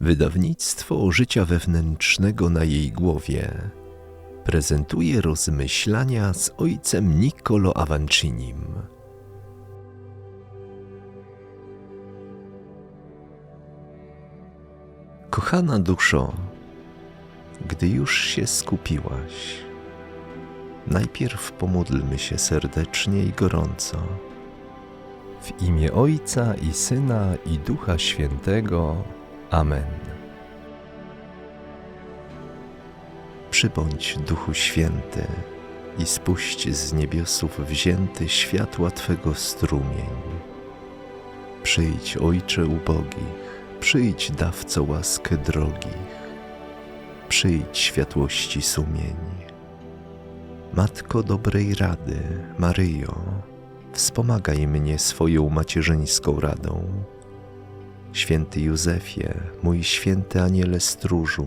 Wydawnictwo życia wewnętrznego na jej głowie prezentuje rozmyślania z ojcem Niccolo Avancinim. Kochana duszo, gdy już się skupiłaś, najpierw pomódlmy się serdecznie i gorąco. W imię Ojca i Syna i Ducha Świętego. Amen. Przybądź Duchu Święty i spuść z niebiosów wzięty światła Twego strumień. Przyjdź, Ojcze ubogich, przyjdź, dawco łaskę drogich, przyjdź światłości sumień. Matko dobrej rady, Maryjo, wspomagaj mnie swoją macierzyńską radą. Święty Józefie, mój święty aniele stróżu,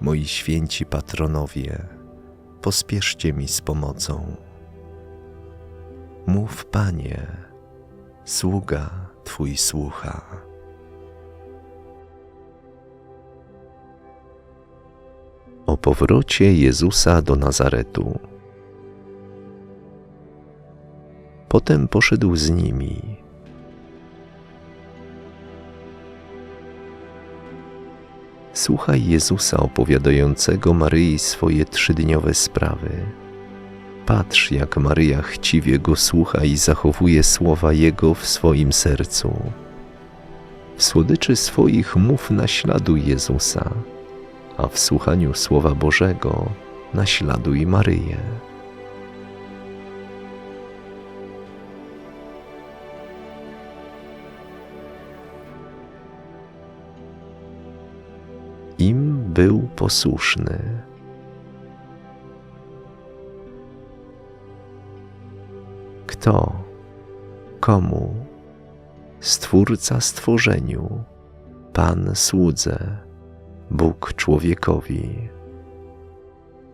moi święci patronowie, pospieszcie mi z pomocą. Mów, Panie, sługa Twój słucha. O powrocie Jezusa do Nazaretu. Potem poszedł z nimi. Słuchaj Jezusa opowiadającego Maryi swoje trzydniowe sprawy. Patrz, jak Maryja chciwie go słucha i zachowuje słowa Jego w swoim sercu. W słodyczy swoich mów naśladuj Jezusa, a w słuchaniu Słowa Bożego naśladuj Maryję. Im był posłuszny. Kto, komu, Stwórca stworzeniu, Pan słudze, Bóg człowiekowi.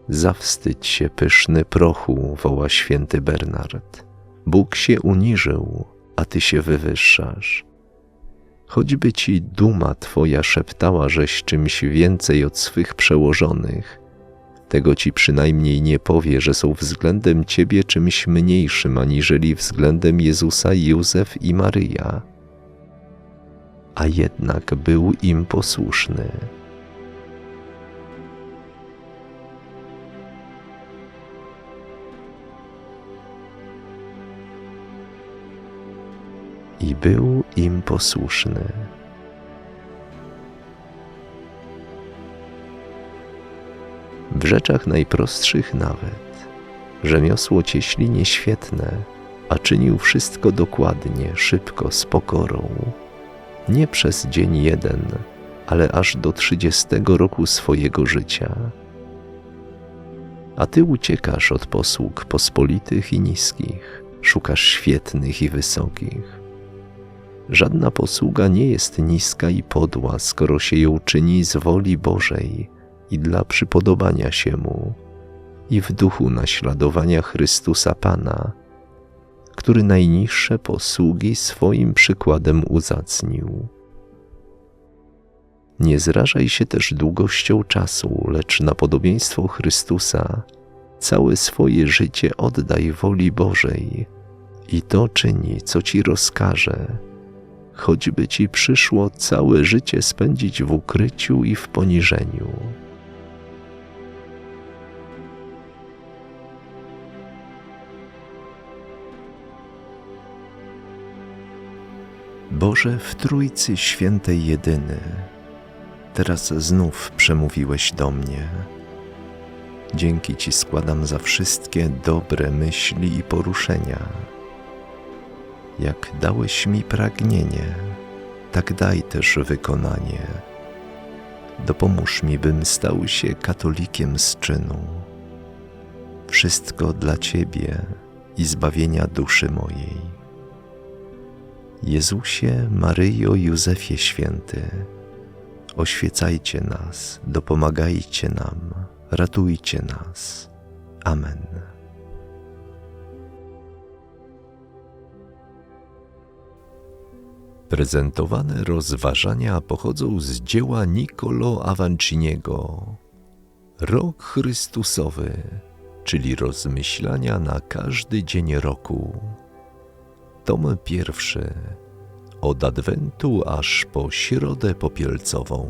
Zawstydź się pyszny prochu, woła święty Bernard. Bóg się uniżył, a ty się wywyższasz. Choćby ci duma twoja szeptała, żeś czymś więcej od swych przełożonych, tego ci przynajmniej nie powie, że są względem ciebie czymś mniejszym aniżeli względem Jezusa, Józef i Maryja. A jednak był im posłuszny. I był im posłuszny. W rzeczach najprostszych nawet, rzemiosło cieślinie świetne, a czynił wszystko dokładnie, szybko, z pokorą. Nie przez dzień jeden, ale aż do trzydziestego roku swojego życia. A ty uciekasz od posług pospolitych i niskich, szukasz świetnych i wysokich. Żadna posługa nie jest niska i podła, skoro się ją czyni z woli Bożej i dla przypodobania się Mu i w duchu naśladowania Chrystusa Pana, który najniższe posługi swoim przykładem uzacnił. Nie zrażaj się też długością czasu, lecz na podobieństwo Chrystusa całe swoje życie oddaj woli Bożej i to czyni, co Ci rozkaże choćby ci przyszło całe życie spędzić w ukryciu i w poniżeniu. Boże w Trójcy Świętej Jedyny, teraz znów przemówiłeś do mnie. Dzięki Ci składam za wszystkie dobre myśli i poruszenia jak dałeś mi pragnienie, tak daj też wykonanie. Dopomóż mi, bym stał się katolikiem z czynu. Wszystko dla Ciebie i zbawienia duszy mojej. Jezusie, Maryjo, Józefie Święty, oświecajcie nas, dopomagajcie nam, ratujcie nas. Amen. Prezentowane rozważania pochodzą z dzieła Niccolo Avanciniego. Rok Chrystusowy, czyli rozmyślania na każdy dzień roku. Tom pierwszy. Od Adwentu aż po Środę Popielcową.